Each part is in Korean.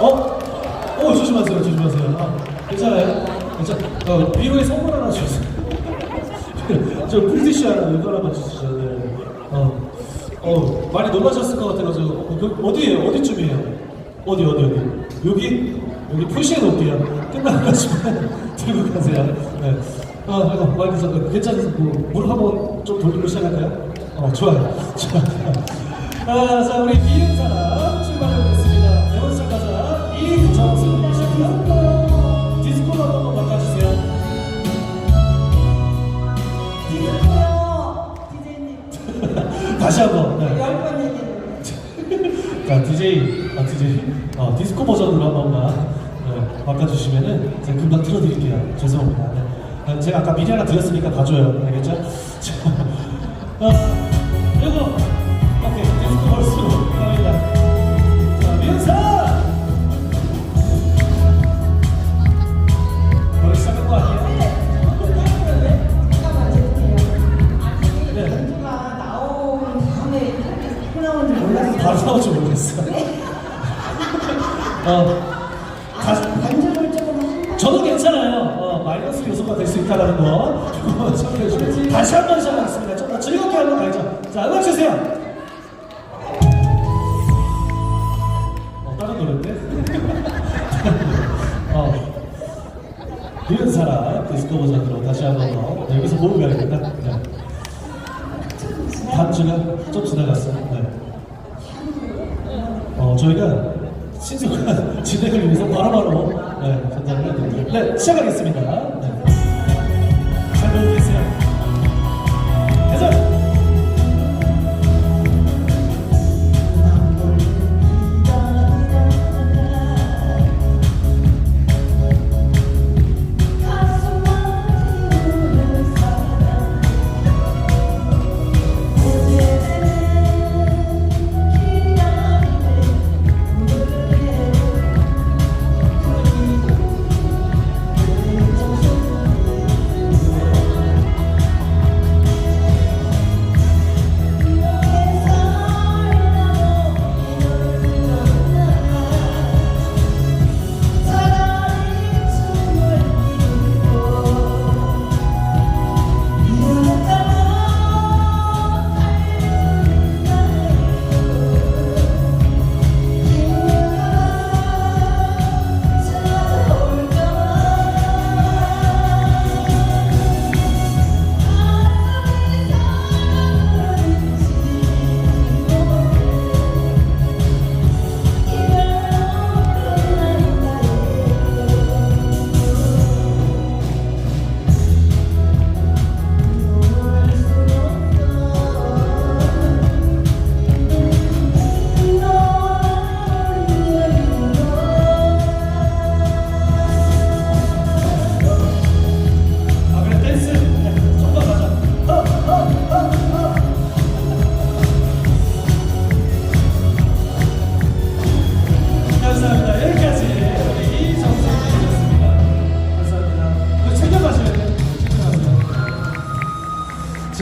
어? 어, 조심하세요, 조심하세요. 아, 괜찮아요? 괜찮, 어, 위로에 선물 하나 주세요. 저 풀티슈 하나, 이거 하나만. 네. 어, 어, 많이 놀라셨을 것 같아가지고. 어, 그, 어디에요? 어디쯤이에요? 어디, 어디, 어디? 여기? 여기 표시해 놓을게요. 끝나가지고 들고 가세요. 네. 아, 이거 많이 드셨 괜찮으세요? 뭐, 물 한번 좀 돌리고 시작할까요? 어, 좋아요. 좋아요. 아, 자, 우리 미인 사람 자, DJ, 아, DJ, 어, 디스코 버전으로 한 번만 네, 바꿔주시면은 제가 금방 틀어드릴게요. 죄송합니다. 네. 아, 제가 아까 미리 하나 드렸으니까 봐줘요. 알겠죠? 자, 어, 이거, 오케이, 디스코 버스로 갑니다. 자, 민사! 벌써 시작한 거 아니에요? 네. 줄 몰랐어요. 바로 나올 줄 모르겠어. 어, 아, 반전을 조금 한 저도 괜찮아요. 어, 마이너스 요소가 될 수 있다는 거. 그거 참고해 주세요. 다시 한 번 시작하겠습니다. 좀 더 즐겁게 한번 가죠. 자, 음악 주세요. 어, 다른 노래인데? 어, 이런 사람 디스코 버전으로 다시 한 번 더. 네, 여기서 모으고 가야겠다. 네. 반주가 좀 지나갔어요. 네. 어, 저희가 신속한 진행을 위해서 바로바로 네, 전달을 해드릴게요. 네, 시작하겠습니다.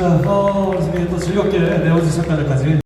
자, 어, 우리 또 즐겁게 네오즈 작가들까지